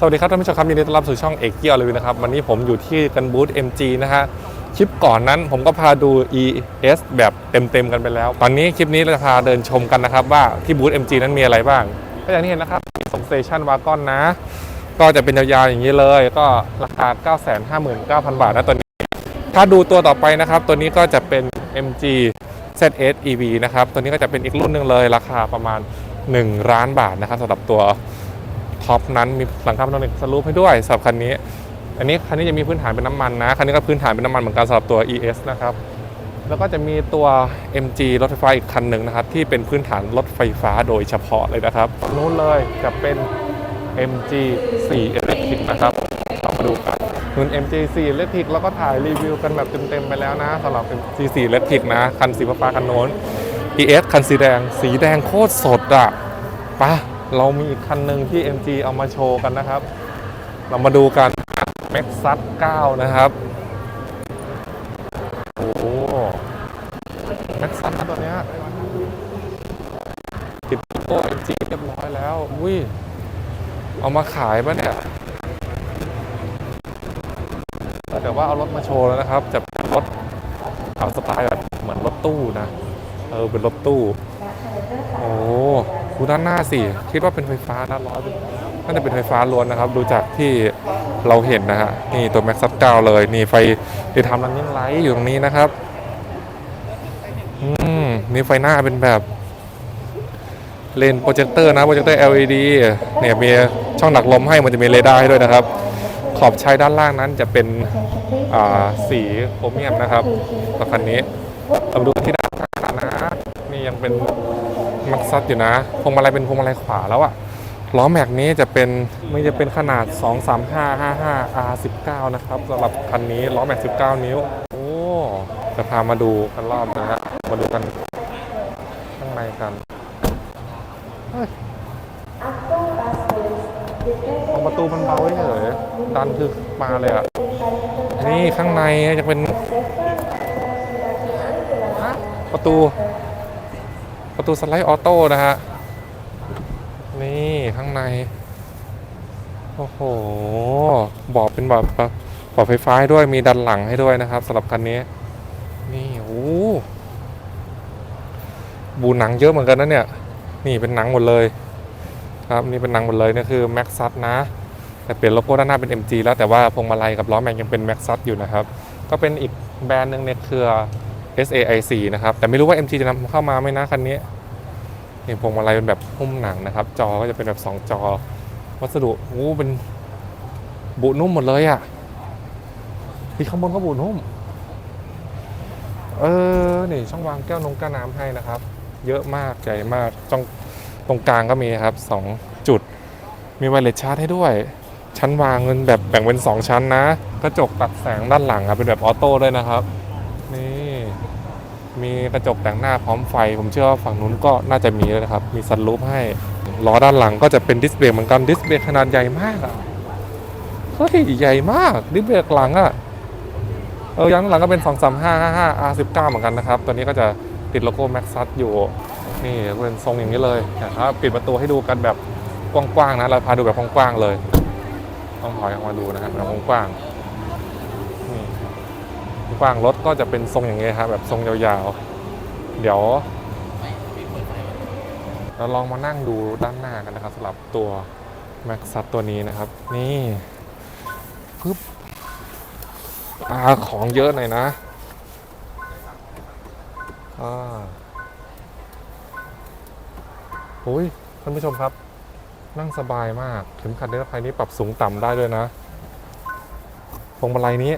สวัสดีครับท่านผู้ชมครับยินดีต้อนรับสู่ช่องเอกเกียวเลยนะครับ วันนี้ผมอยู่ที่กันบูธ MG นะฮะคลิปก่อนนั้นผมก็พาดู ES แบบเต็มๆกันไปแล้ว ตอนนี้คลิปนี้เราจะพาเดินชมกันนะครับ ว่าที่บูธ MG นั้นมีอะไรบ้างก็อย่างที่เห็นนะครับมีสองสเตชันวากอนนะ ก็จะเป็นยาวๆอย่างนี้เลย ก็ราคา 959,000 บาทนะตัวนี้ ถ้าดูตัวต่อไปนะครับ ตัวนี้ก็จะเป็น MG ZS EV นะครับ ตัวนี้ก็จะเป็นอีกรุ่นหนึ่งเลย ราคาประมาณ 1 ล้านบาทนะครับสำหรับตัว ท็อปนั้นมีหลังคาพานรามิกสลูปให้ด้วยสำหรับคันนี้ อันนี้คันนี้จะมีพื้นฐานเป็นน้ำมันนะคันนี้ก็พื้นฐานเป็นน้ำมันเหมือนกันสำหรับตัว ES นะครับแล้วก็จะมีตัว MG รถไฟฟ้าอีกคันหนึ่งนะครับ ที่เป็นพื้นฐานรถไฟฟ้าโดยเฉพาะเลยนะครับนู้นเลยจะเป็น MG 4 Electric นะครับเรามาดูกันนุ่น MG 4 Electric แล้วก็ถ่ายรีวิวกันแบบเต็มๆไปแล้วนะสำหรับ MG 4 Electric นะ คันสีฟ้าคันโน้น ES คันสีแดง สีแดงโคตรสดอะไปะ เรามีอีกคันหนึ่งที่ MG เอามาโชว์กันนะครับ เรามาดูกัน m a x ซัด9นะครับโอ้แม็กซัดตัวเนี้ยติดโก้ MG เรียบร้อยแล้วอุ้ยเอามาขายปะเนี่ยแต่ว่าเอารถมาโชว์แล้วนะครับ จะเป็นรถเอาสไตล์แบบเหมือนรถตู้นะ เออเป็นรถตู้ โอ้ ดูด้านหน้าสิ คิดว่าเป็นไฟฟ้านะร้อน่าจะเป็นไฟฟ้าล้วนนะครับ ดูจากที่เราเห็นนะฮะ นี่ตัว Max ซับ9เลย นี่ไฟที่ทำรันนิ่งไลท์อยู่ตรงนี้นะครับ อืม นี่ไฟหน้าเป็นแบบเลนโปรเจคเตอร์นะ โปรเจคเตอร์ LED เนี่ยมีช่องดักลมให้ มันจะมีเรดาร์ให้ด้วยนะครับ ขอบชายด้านล่างนั้นจะเป็นอ่าสีโครเมียมนะครับสำหรับคันนี้เรามาดูที่ด้านหน้านะ นี่ยังเป็น ซัดอยู่นะพวงมาลัยเป็นพวงมาลัยขวาแล้วอะล้อแม็กนี้จะเป็นไม่จะเป็นขนาด 2 3 5 5 5 R 19 นะครับสำหรับคันนี้ล้อแม็ก 19 นิ้ว โอ้จะพามาดูกันรอบนะฮะมาดูกันข้างในกันเฮ้ยตรงประตูมันเบาเฉยดันคือมาเลยอะนี่ข้างในจะเป็นประตู ประตูสไลด์ออโต้นะฮะ นี่ข้างใน โอ้โหบอกเป็นแบบบอกไฟฟ้าด้วยมีดันหลังให้ด้วยนะครับสำหรับคันนี้ นี่โอ้บูหนังเยอะเหมือนกันนะเนี่ย นี่เป็นหนังหมดเลย ครับนี่เป็นหนังหมดเลยนี่คือแม็กซัสนะ แต่เปลี่ยนโลโก้ด้านหน้าเป็น MG แล้วแต่ว่าพวงมาลัยกับล้อแม็กยังเป็นแม็กซัสอยู่นะครับ ก็เป็นอีกแบรนด์หนึ่งในเครือ SAIC นะครับ แต่ไม่รู้ว่า MG จะนำเข้ามาไหมนะคันนี้นี่พวงมาลัยเป็นแบบหุ้มหนังนะครับ จอก็จะเป็นแบบ 2 จอ วัสดุโอ้เป็นบุนุ่มหมดเลยอะ่ะที่ข้างบนก็บุนุ่ม เออ นี่ช่องวางแก้วนงแก้วน้ำให้นะครับ เยอะมากใหญ่มากตรงตรงกลางก็มีครับ 2 จุด มีไวเลสชาร์จให้ด้วยชั้นวางเงินแบบแบ่งเป็น 2 ชั้นนะ กระจกตัดแสงด้านหลังอะเป็นแบบออโต้ด้วยนะครับ มีกระจกแต่งหน้าพร้อมไฟ ผมเชื่อว่าฝั่งนู้นก็น่าจะมีด้วยนะครับ มีซันรูฟให้ล้อด้านหลังก็จะเป็นดิสเบรกเหมือนกันดิสเบรกขนาดใหญ่มากอะเฮ้ยใหญ่มากดิสเบรกหลังอะเออยังหลังก็เป็น 2 3 5 5 5 R 19 เหมือนกันนะครับ ตัวนี้ก็จะติดโลโก้แม็กซัสอยู่ นี่เป็นทรงอย่างนี้เลยนะครับปิดประตูให้ดูกันแบบกว้างๆนะเราพาดูแบบกว้างๆเลย ต้องถอยออกมาดูนะครับแบบกว้างๆ กว้างรถก็จะเป็นทรงอย่างเงี้ยครับแบบทรงยาวๆ เดี๋ยวเราลองมานั่งดูด้านหน้ากันนะครับสำหรับตัว m a x ซัตัวนี้นะครับ นี่ปึ๊บอาของเยอะหน่อยนะอ่าโอ้ยท่านผู้ชมครับ นั่งสบายมากเข็มขัดนิรภัยนี้ปรับสูงต่ำได้ด้วยนะพวงมาลัยนี้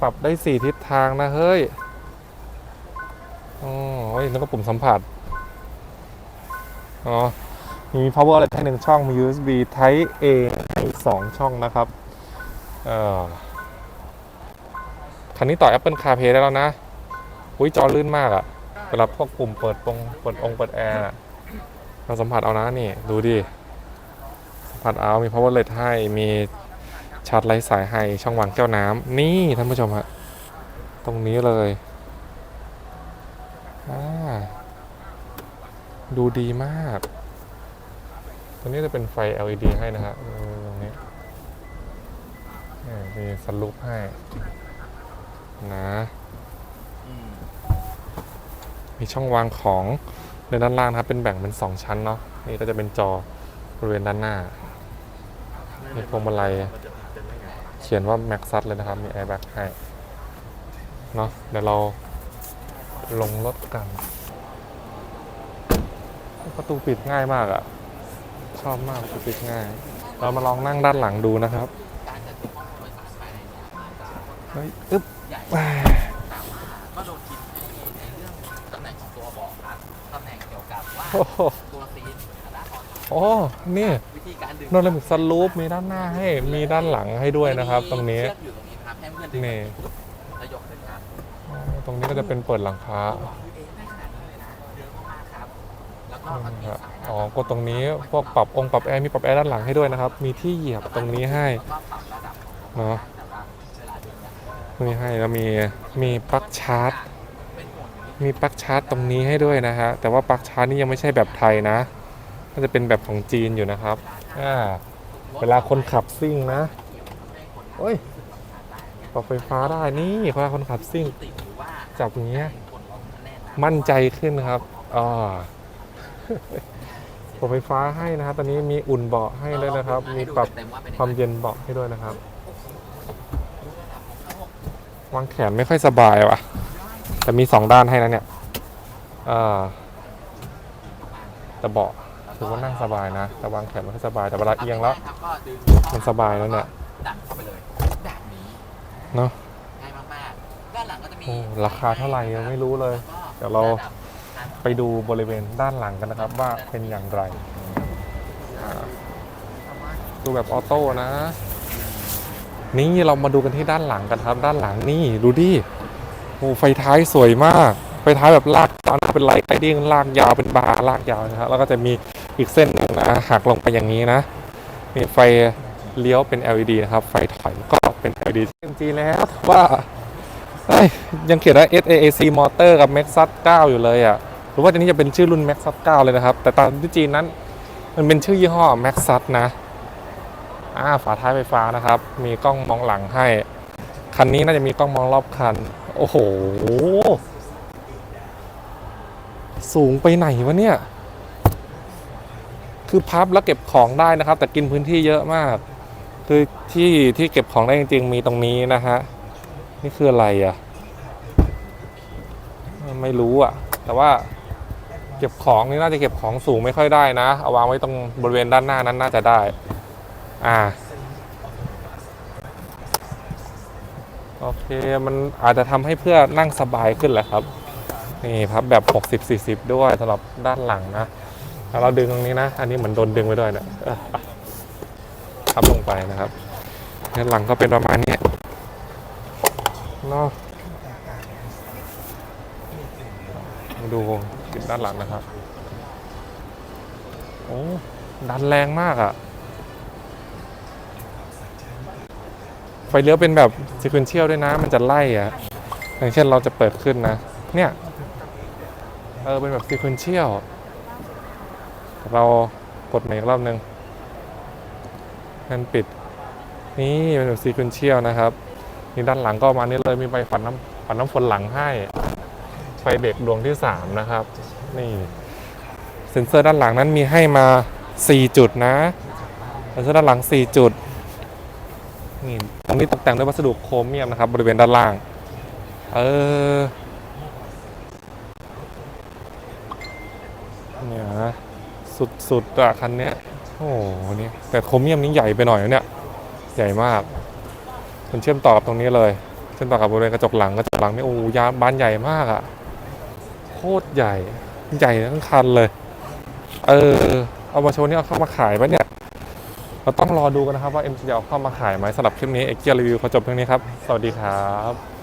ปรับได้สี่ทิศทางนะเฮ้ยอ๋อเฮ้ยแล้วก็ปุ่มสัมผัส อ๋อ มี power อะไรให้หนึ่งช่องมี USB Type A ให้สองช่องนะครับ เอ่อ คันนี้ต่อ Apple CarPlay ได้แล้วนะ อุ้ยจอลื่นมากอะเวลาพวกปุ่มเปิดปงเปิดองเปิดแอร์เราสัมผัสเอานะนี่ ดูดิ สัมผัสเอา มี power LED ให้ มี ชาร์จไร้สายให้ช่องวางแก้วน้ำนี่ท่านผู้ชมฮะตรงนี้เลยอ่าดูดีมากตัวนี้จะเป็นไฟ LED ให้นะฮะอืมนี่มีสรุปให้ นะอืมมีช่องวางของในด้านล่างนะครับเป็นแบ่งเป็น2ชั้นเนาะนี่ก็จะเป็นจอบริเวณด้านหน้ามีพวงมาลัยมันจะ เป็นได้ไงเขียนว่าแม็กซัสเลยนะครับ มีแอร์แบ็กให้เนาะเดี๋ยวเราลงรถกัน ประตูปิดง่ายมากอะ่ะ ชอบมากประตูปิดง่าย เรามาลองนั่งด้านหลังดูนะครับการจัดห้องโดยสารภายในเนี่ยอาจจะเฮ้ยอึ๊บใหญ่แหม่แต่ว่าก็โดนคิดในในเรื่องตำแหน่งของตัวเบาะครับตำแหน่งเกี่ยวกับว่า อนโอ้นี่วิธีการดึงโนเลมิกสลูปมีด้านหน้าให้ มีด้านหลังให้ด้วยนะครับ ตรงนี้ เชือกอยู่ตรงนี้ครับให้เพื่อนดึงนี่ แล้วยกขึ้นครับอ๋อตรงนี้ก็จะเป็นเปิดหลังคาตัวคือเองได้ขนาดนี้เลยนะเยอะมากๆครับ แล้วก็มันมีสายอ๋อกดตรงนี้พวกปรับองค์ปรับแอร์มีปรับแอร์ด้านหลังให้ด้วยนะครับ มีที่เหยียบตรงนี้ให้ แล้วก็ปรับระดับของเนาะ แต่ว่าเวลาดึงเนี่ยมีให้แล้วมีมีปลั๊กชาร์จ เป็นห่วงอยู่นิดมีปลั๊กชาร์จตรงนี้ให้ด้วยนะฮะแต่ว่าปลั๊กชาร์จนี่ยังไม่ใช่แบบไทยนะ น่าจะเป็นแบบของจีนอยู่นะครับอ่าเวลาคนขับซิ่งนะโอ้ยปรับไฟฟ้าได้นี่เวลาคนขับซิ่ง จับอย่างเงี้ยมั่นใจขึ้นครับอ่าปรับไฟฟ้าให้นะครับ ตอนนี้มีอุ่นเบาะให้ด้วยนะครับ มีปรับความเย็นเบาะให้ด้วยนะครับ วางแขนไม่ค่อยสบายว่ะ แต่มีสองด้านให้นะเนี่ยอ่าแต่เบาะ ถือว่านั่งสบายนะแต่วางแขนไม่ค่อยสบายแต่เวลาเอียงแล้ว ครับก็ดึงมันสบายแล้วเนี่ย ดันเข้าไปเลยแบบนี้เนาะง่ายมากๆด้านหลังก็จะมีโอ้ราคาเท่าไหร่ยังไม่รู้เลย เดี๋ยวเรา ไปดูบริเวณด้านหลังกันนะครับ ว่าเป็นอย่างไรอ่าดูแบบออโต้นะ นี่เรามาดูกันที่ด้านหลังกันครับ ด้านหลังนี่ดูดิโอ้ไฟท้ายสวยมาก ไฟท้ายแบบลากตอนเป็นไลท์ไดิ้งลากยาวเป็นบาร์ลากยาวนะครับแล้วก็จะมี อีกเส้นหนึ่งนะหักลงไปอย่างนี้นะนี่ไฟเลี้ยวเป็น LED นะครับ ไฟถอยก็เป็น LED จริงๆแล้วว่ายังเขียนว่า SAAC Motor กับ Maxus 9 อยู่เลยอะหรือว่าอันนี้จะเป็นชื่อรุ่น Maxus 9 เลยนะครับ แต่ตามที่จีนนั้น มันเป็นชื่อยี่ห้อ Maxus นะอ่าฝาท้ายไฟฟ้านะครับ มีกล้องมองหลังให้ คันนี้น่าจะมีกล้องมองรอบคัน โอ้โห สูงไปไหนวะเนี่ย คือพับแล้วเก็บของได้นะครับ แต่กินพื้นที่เยอะมาก คือที่ที่เก็บของได้จริง ๆ มีตรงนี้นะฮะนี่คืออะไรอะ ไม่รู้อะ แต่ว่าเก็บของนี่น่าจะเก็บของสูงไม่ค่อยได้นะเอาวางไว้ตรงบริเวณด้านหน้านั้นน่าจะได้ อ่าโอเคมันอาจจะทำให้เพื่อนั่งสบายขึ้นแหละครับนี่พับแบบ 60-40 ด้วยสำหรับด้านหลังนะ แล้วเราดึงตรงนี้นะ อันนี้เหมือนโดนดึงไว้ด้วยเนะเออพับลงไปนะครับด้านหลังก็เป็นประมาณนี้เนาะมาดูจุดด้านหลังนะครับ โอ้ดันแรงมากอะ่ะ ไฟเลี้ยวเป็นแบบซีเควนเชียลด้วยนะ มันจะไล่อะ่ะ อย่างเช่นเราจะเปิดขึ้นนะ เนี่ย เออ เป็นแบบซีเควนเชียล เรากดใหม่อีกรอบนึงนั่นปิด นี่เป็นแบบซีควนเชียลนะครับ นี่ด้านหลังก็มานี้เลยมีไฟฝันน้ำฝันน้ำฝนหลังให้ไฟเบรกดวงที่ 3 นะครับ นี่เซ็นเซอร์ด้านหลังนั้นมีให้มา 4 จุดนะเซ็นเซอร์ด้านหลัง 4 จุดนี่ตรงนี้ตกแต่งด้วยวัสดุโครเมียมนะครับ บริเวณด้านล่าง เออเนี่ยนะ สุดๆอะคันนี้โอ้โหนี่แต่โครเมียมนี้ใหญ่ไปหน่อยนะเนี่ย ใหญ่มาก มันเชื่อมต่อกับตรงนี้เลย เชื่อมต่อกับบริเวณกระจกหลังกระจกหลังนี่โอ้ยาบานใหญ่มากอะโคตรใหญ่ใหญ่ทั้งคันเลย เออเอามาโชว์นี่เอาเข้ามาขายปะเนี่ยเราต้องรอดูกันนะครับว่า M จะเอาเข้ามาขายไหมสำหรับคลิปนี้เอ็กเกียรีวิวขอจบเพียงนี้ครับ สวัสดีครับ